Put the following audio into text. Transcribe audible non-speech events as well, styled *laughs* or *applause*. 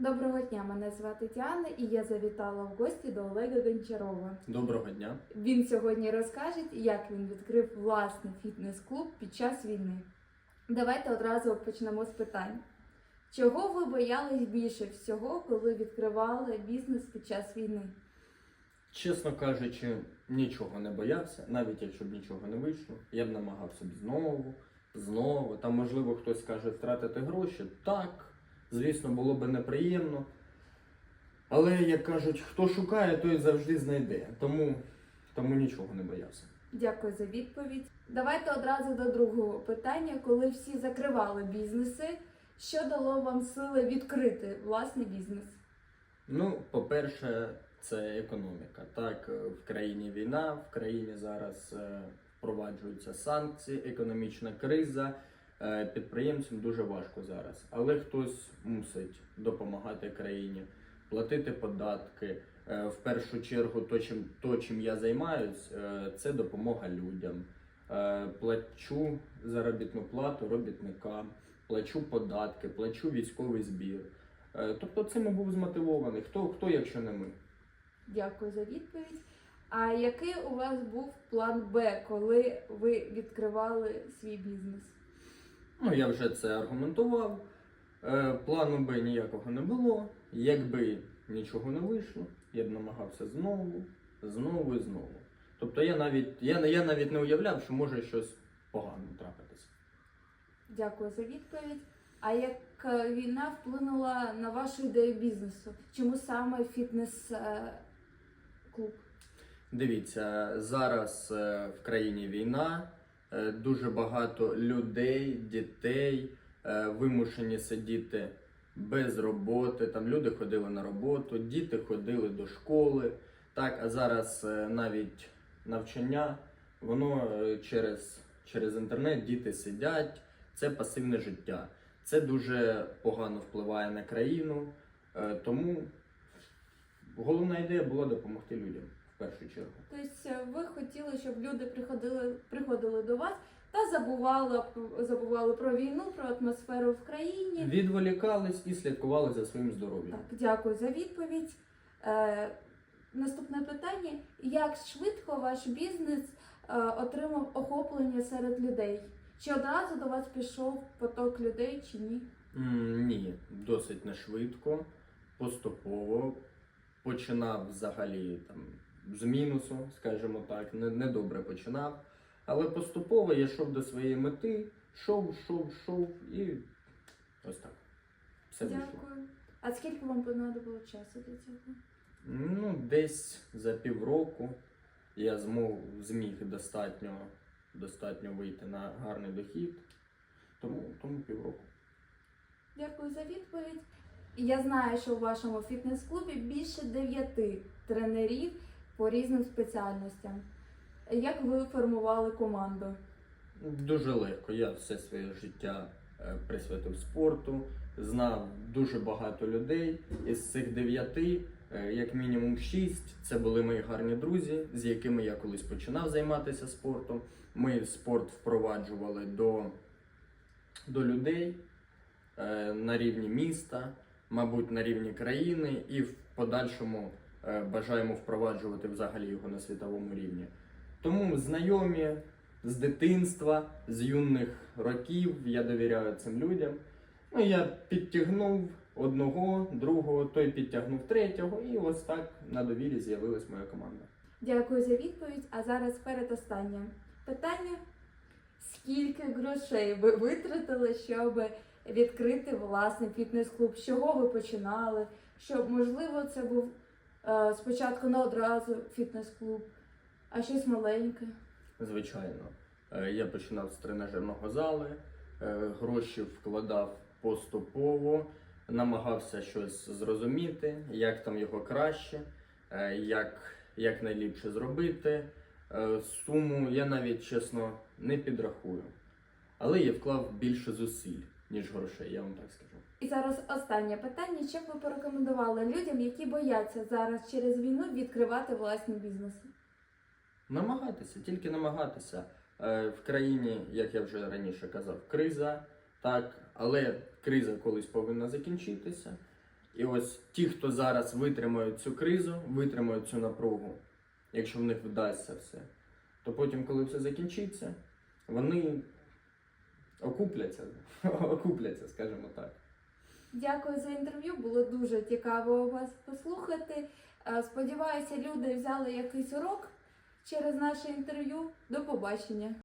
Доброго дня, мене звати Діана, і я завітала в гості до Олега Гончарова. Доброго дня. Він сьогодні розкаже, як він відкрив власний фітнес-клуб під час війни. Давайте одразу почнемо з питань. Чого ви боялись більше всього, коли відкривали бізнес під час війни? Чесно кажучи, нічого не боявся, навіть якщо б нічого не вийшло, я б намагався б знову, знову. Там, можливо, хтось скаже втратити гроші. Так, звісно, було б неприємно. Але, як кажуть, хто шукає, той завжди знайде. Тому, тому нічого не боявся. Дякую за відповідь. Давайте одразу до другого питання. Коли всі закривали бізнеси, що дало вам сили відкрити власний бізнес? Ну, по-перше, це економіка. Так, в країні війна, в країні зараз е, впроваджуються санкції, економічна криза. Е, Підприємцям дуже важко зараз, але хтось мусить допомагати країні, платити податки. Е, В першу чергу, то, чим, то, чим я займаюсь, е, це допомога людям. Плачу заробітну плату робітникам, плачу податки, плачу військовий збір. Тобто цим я був змотивований. Хто, хто, якщо не ми? Дякую за відповідь. А який у вас був план Б, коли ви відкривали свій бізнес? Ну, я вже це аргументував. Е, Плану Б ніякого не було. Якби нічого не вийшло, я б намагався знову, знову і знову. Тобто я навіть, я, я навіть не уявляв, що може щось погане трапитися. Дякую за відповідь. А як е, війна вплинула на вашу ідею бізнесу? Чому саме фітнес-клуб? Дивіться, зараз е, в країні війна, е, дуже багато людей, дітей е, вимушені сидіти без роботи. Там люди ходили на роботу, діти ходили до школи. Так, а зараз е, навіть навчання, воно е, через, через інтернет діти сидять. Це пасивне життя. Це дуже погано впливає на країну. Е, Тому головна ідея була допомогти людям в першу чергу. Тобто е, ви хотіли, щоб люди приходили, приходили до вас та забували, забували про війну, про атмосферу в країні. Відволікались і слідкували за своїм здоров'ям. Так, дякую за відповідь. Е, наступне питання: як швидко ваш бізнес е, отримав охоплення серед людей? Чи одразу до вас пішов поток людей, чи ні? Ні, досить не швидко, поступово. Починав взагалі там з мінусу, скажімо так, не, не починав. Але поступово я йшов до своєї мети, йшов, йшов, йшов і ось так. Все вийшло. Дякую. А скільки вам понадобило часу для цього? Ну, десь за півроку я змог, зміг достатньо, достатньо вийти на гарний дохід. Тому, тому півроку. Дякую за відповідь. Я знаю, що у вашому фітнес-клубі більше дев'яти тренерів по різним спеціальностям. Як ви формували команду? Дуже легко. Я все своє життя е, присвятив спорту, знав дуже багато людей. Із цих дев'яти, е, як мінімум шість, це були мої гарні друзі, з якими я колись починав займатися спортом. Ми спорт впроваджували до, до людей е, на рівні міста, мабуть, на рівні країни, і в подальшому бажаємо впроваджувати взагалі його на світовому рівні. Тому знайомі з дитинства, з юних років я довіряю цим людям. Ну, я підтягнув одного, другого, той підтягнув третього, і ось так на довірі з'явилась моя команда. Дякую за відповідь. А зараз передостаннє питання: скільки грошей ви витратили, щоб відкрити власний фітнес-клуб? З чого ви починали? Щоб, можливо, це був е, спочатку не одразу фітнес-клуб, а щось маленьке. Звичайно, Е, я починав з тренажерного залу, е, гроші вкладав поступово, намагався щось зрозуміти, як там його краще, е, як, як найліпше зробити. Е, Суму я навіть чесно не підрахую. Але я вклав більше зусиль, ніж грошей, я вам так скажу. І зараз останнє питання: що б ви порекомендували людям, які бояться зараз через війну відкривати власні бізнеси? Намагатися, тільки намагатися. Е, В країні, як я вже раніше казав, криза, так, але криза колись повинна закінчитися. І ось ті, хто зараз витримають цю кризу, витримають цю напругу, якщо в них вдасться все, то потім, коли все закінчиться, вони окупляться, *laughs* окупляться, скажімо так. Дякую за інтерв'ю. Було дуже цікаво вас послухати. Е, Сподіваюся, люди взяли якийсь урок через наше інтерв'ю. До побачення.